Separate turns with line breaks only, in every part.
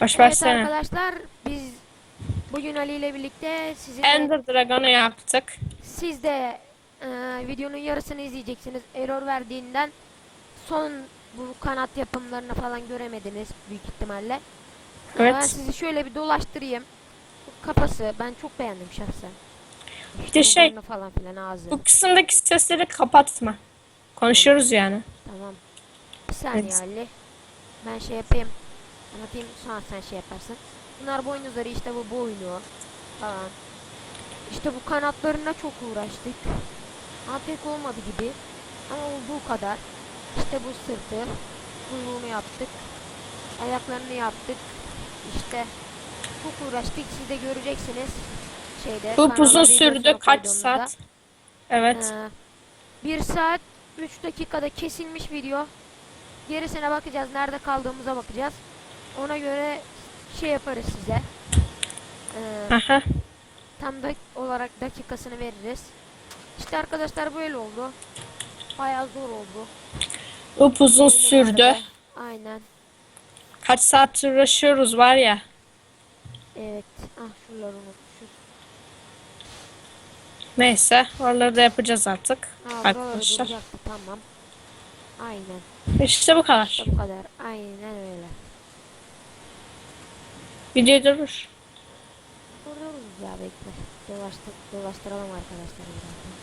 Baş
Evet
versene.
arkadaşlar biz bugün Ali ile birlikte sizinle
Ender Dragon'u yaptık.
siz de e, videonun yarısını izleyeceksiniz. Error verdiğinden son bu kanat yapımlarını falan göremediniz büyük ihtimalle.
Evet.
Ben sizi şöyle bir dolaştırayım. Kafası ben çok beğendim şahsen.
Bir de şey-
falan filan ağzı.
Bu kısımdaki sesleri kapatma. Konuşuyoruz yani.
Tamam. Bir saniye
Evet.
Ali. Ben şey yapayım. Anlatayım sonra sen şey yaparsın. Bunlar boynuzları işte bu boynu falan. İşte bu kanatlarına çok uğraştık. Ama pek olmadı gibi. Ama olduğu kadar. İşte bu sırtı. Kuyruğunu yaptık. Ayaklarını yaptık. İşte çok uğraştık. Siz de göreceksiniz. Şeyde.
Bu
kanala
uzun sürdü kaç saat? Evet.
Ee, 1 saat 3 dakikada kesilmiş video. Gerisine bakacağız. Nerede kaldığımıza bakacağız. Ona göre şey yaparız size. Ee,
Aha.
tam da olarak dakikasını veririz. İşte arkadaşlar böyle oldu. Bayağı zor oldu.
Upuzun sürdü.
Nerede? Aynen.
Kaç saattir uğraşıyoruz var ya.
Evet. Ah şuraları unutmuşuz.
Neyse oraları da yapacağız artık.
Ha
Arkadaşlar.
tamam. Aynen.
İşte bu kadar.
İşte bu kadar. Aynen öyle.
Video durur.
Duruyoruz ya bekle. Dolaştır, dolaştıralım arkadaşlar birazdan.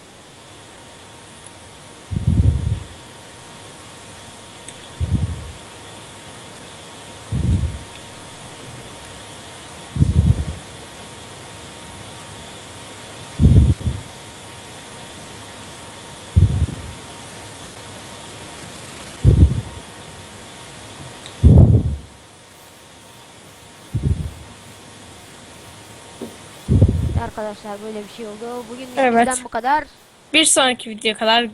Arkadaşlar böyle bir şey oldu. Bugün
Evet.
bu kadar.
Bir sonraki video kadar